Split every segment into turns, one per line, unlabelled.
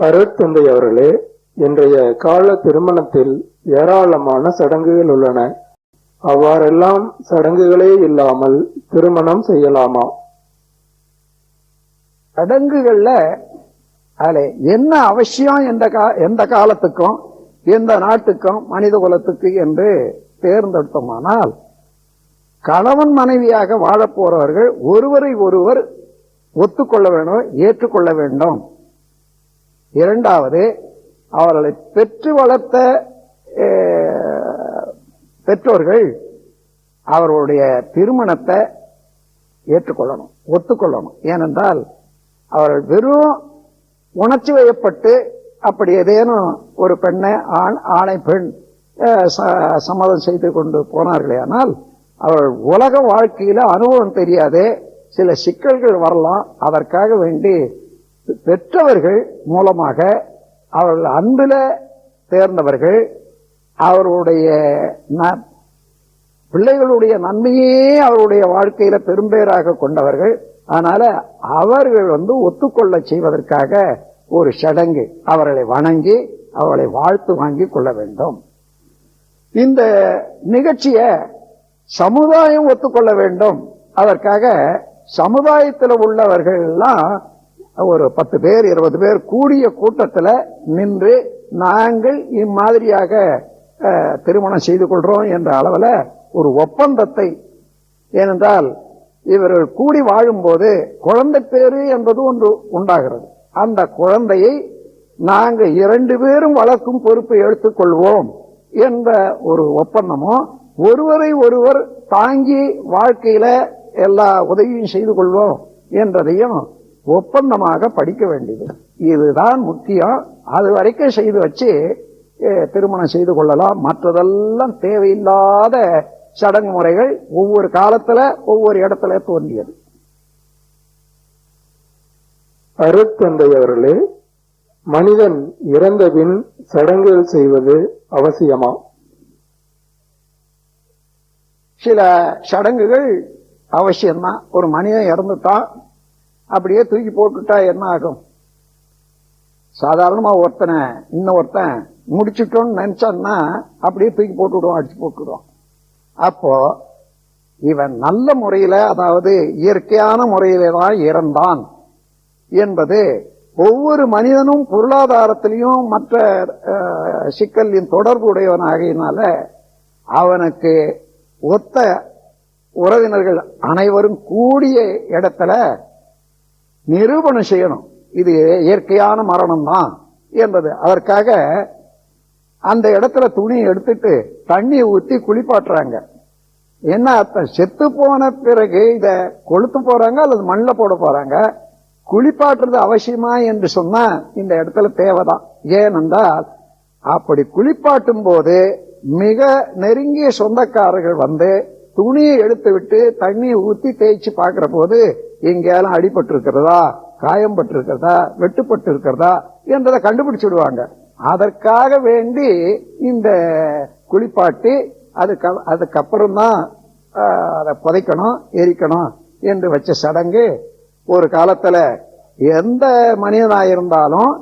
அருட்தந்தை அவர்களே இன்றைய கால திருமணத்தில் ஏராளமான சடங்குகள் உள்ளன. அவ்வாறெல்லாம் சடங்குகளே இல்லாமல் திருமணம் செய்யலாமா?
சடங்குகள்ல அதுல என்ன அவசியம் எந்த கா- எந்த காலத்துக்கும் எந்த நாட்டுக்கும் மனித குலத்துக்கு என்று தேர்ந்தெடுத்தோமானால் கணவன் மனைவியாக வாழப்போறவர்கள் ஒருவரை ஒருவர் ஒத்துக்கொள்ள வேண்டும் ஏற்றுக்கொள்ள வேண்டும். இரண்டாவது அவர்களை பெற்று வளர்த்த பெற்றோர்கள் அவர்களுடைய திருமணத்தை ஏற்றுக்கொள்ளணும் ஒத்துக்கொள்ளணும். ஏனென்றால் அவர்கள் வெறும் உணர்ச்சி வயப்பட்டு அப்படி ஏதேனும் ஒரு பெண்ணை ஆண் ஆணை பெண் ச- சம்மதம் செய்து கொண்டு போனார்களே ஆனால் அவர்கள் உலக வாழ்க்கையில் அனுபவம் தெரியாதே சில சிக்கல்கள் வரலாம் அதற்காக வேண்டி பெற்றவர்கள் மூலமாக அவர்கள் அன்பில் தேர்ந்தவர்கள் அவர்களுடைய ந- பிள்ளைகளுடைய நன்மையே அவருடைய வாழ்க்கையில பெரும்பேராக கொண்டவர்கள். அதனால அவர்கள் வந்து ஒத்துக்கொள்ள செய்வதற்காக ஒரு சடங்கு அவர்களை வணங்கி அவர்களை வாழ்த்து வாங்கி கொள்ள வேண்டும். இந்த நிகழ்ச்சியை சமுதாயம் ஒத்துக்கொள்ள வேண்டும். அதற்காக சமுதாயத்தில் உள்ளவர்கள் எல்லாம் ஒரு பத்து பேர் இருபது பேர் கூடிய கூட்டத்தில் நின்று நாங்கள் இம்மாதிரியாக திருமணம் செய்து கொள்றோம் என்ற அளவில் ஒரு ஒப்பந்தத்தை ஏனென்றால் இவர்கள் கூடி வாழும்போது குழந்தை பேரு என்பது ஒன்று உண்டாகிறது. அந்த குழந்தையை நாங்கள் இரண்டு பேரும் வளர்க்கும் பொறுப்பை எடுத்துக்கொள்வோம் என்ற ஒரு ஒப்பந்தமும் ஒருவரை ஒருவர் தாங்கி வாழ்க்கையில எல்லா உதவியும் செய்து கொள்வோம் என்றதையும் ஒப்பந்தமாக படிக்க வேண்டியது. இதுதான் முக்கியம். அது வரைக்கும் செய்து வச்சு திருமணம் செய்து கொள்ளலாம். மற்றதெல்லாம் தேவையில்லாத சடங்கு முறைகள் ஒவ்வொரு காலத்துல ஒவ்வொரு இடத்துல தோன்றியது.
அருட்தந்தை அவர்களே மனிதன் இறந்த பின் சடங்குகள் செய்வது அவசியமா?
சில சடங்குகள் அவசியம்தான். ஒரு மனிதன் இறந்துட்டான் அப்படியே தூக்கி போட்டுட்டா என்ன ஆகும்? சாதாரணமா ஒருத்தனை இன்னொருத்தன் முடிச்சுட்டோன்னு நினைச்சான்னா அப்படியே தூக்கி போட்டுவிடுவான் அடிச்சு போட்டுவிடுவான். அப்போ இவன் நல்ல முறையில அதாவது இயற்கையான முறையில தான் இறந்தான் என்பது ஒவ்வொரு மனிதனும் பொருளாதாரத்திலையும் மற்ற சிக்கலின் தொடர்பு உடையவனாகினால அவனுக்கு ஒத்த உறவினர்கள் அனைவரும் கூடிய இடத்துல நிரூபணம் செய்யணும். இது இயற்கையான மரணம் தான் என்பது. அதற்காக அந்த இடத்துல துணியை எடுத்துட்டு தண்ணியை ஊற்றி குளிப்பாட்டுறாங்க. என்ன அர்த்தம்? செத்து போன பிறகு இதை கொளுத்து போறாங்க அல்லது மண்ணில் போட போறாங்க? குளிப்பாட்டுறது அவசியமா என்று சொன்னா இந்த இடத்துல தேவைதான். ஏனென்றால் அப்படி குளிப்பாட்டும் போது மிக நெருங்கிய சொந்தக்காரர்கள் வந்து துணியை எடுத்து விட்டு தண்ணியை ஊற்றி தேய்ச்சி பார்க்குற போது எங்கேயாலும் அடிபட்டிருக்கிறதா காயம் பட்டிருக்கிறதா வெட்டுப்பட்டு இருக்கிறதா என்றதை கண்டுபிடிச்சிடுவாங்க. அதற்காக வேண்டி இந்த குளிப்பாட்டி அதுக்கு அதுக்கப்புறம் தான் அதை புதைக்கணும் எரிக்கணும் என்று வச்ச சடங்கு ஒரு காலத்தில் எந்த மனிதனாக இருந்தாலும்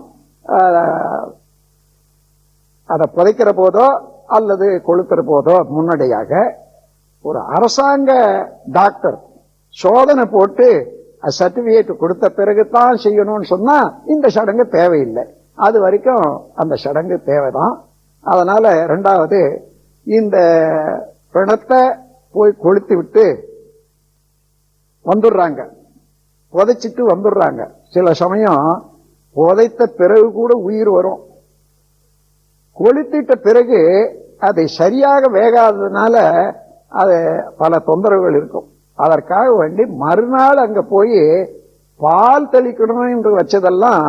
அதை புதைக்கிற போதோ அல்லது கொளுத்துற போதோ முன்னடியாக ஒரு அரசாங்க டாக்டர் சோதனை போட்டு சர்டிபிகேட் கொடுத்த பிறகு தான் செய்யணும்னு சொன்னா இந்த சடங்கு தேவையில்லை. அது வரைக்கும் அந்த சடங்கு தேவைதான். அதனால ரெண்டாவது இந்த பிணத்தை போய் கொளுத்தி விட்டு வந்துடுறாங்க. புதைச்சிட்டு வந்துடுறாங்க. சில சமயம் புதைத்த பிறகு கூட உயிர் வரும். கொளுத்திட்ட பிறகு அதை சரியாக வேகாததுனால அது பல தொந்தரவுகள் இருக்கும். அதற்காக வேண்டி மறுநாள் அங்க போய் பால் தெளிக்கணும் என்று வச்சதெல்லாம்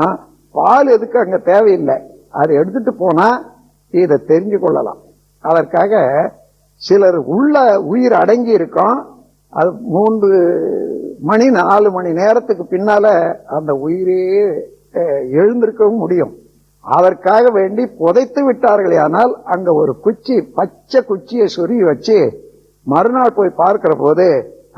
பால் எதுக்கு அங்க தேவையில்லை. அது எடுத்துட்டு போனா இதை தெரிஞ்சு கொள்ளலாம். அதற்காக சிலர் உள்ள உயிர் அடங்கி இருக்கும். அது மூன்று மணி நாலு மணி நேரத்துக்கு பின்னால அந்த உயிரே எழுந்திருக்கவும் முடியும். அதற்காக வேண்டி புதைத்து விட்டார்களே ஆனால் அங்க ஒரு குச்சி பச்சை குச்சியை சொருகி வச்சு மறுநாள் போய் பார்க்கிற போது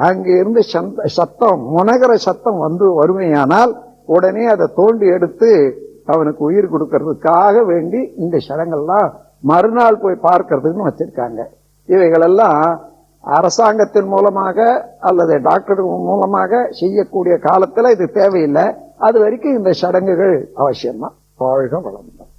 அங்கிருந்து சந்த- சத்தம் முனகர சத்தம் வந்து வருமையானால் உடனே அதை தோண்டி எடுத்து அவனுக்கு உயிர் கொடுக்கறதுக்காக வேண்டி இந்த சடங்கெல்லாம் மறுநாள் போய் பார்க்கறதுன்னு வச்சிருக்காங்க. இவைகளெல்லாம் அரசாங்கத்தின் மூலமாக அல்லது டாக்டர் மூலமாக செய்யக்கூடிய காலத்தில் இது தேவையில்லை. அது வரைக்கும் இந்த சடங்குகள் அவசியம்தான். வாழ்க வளர்ந்தான்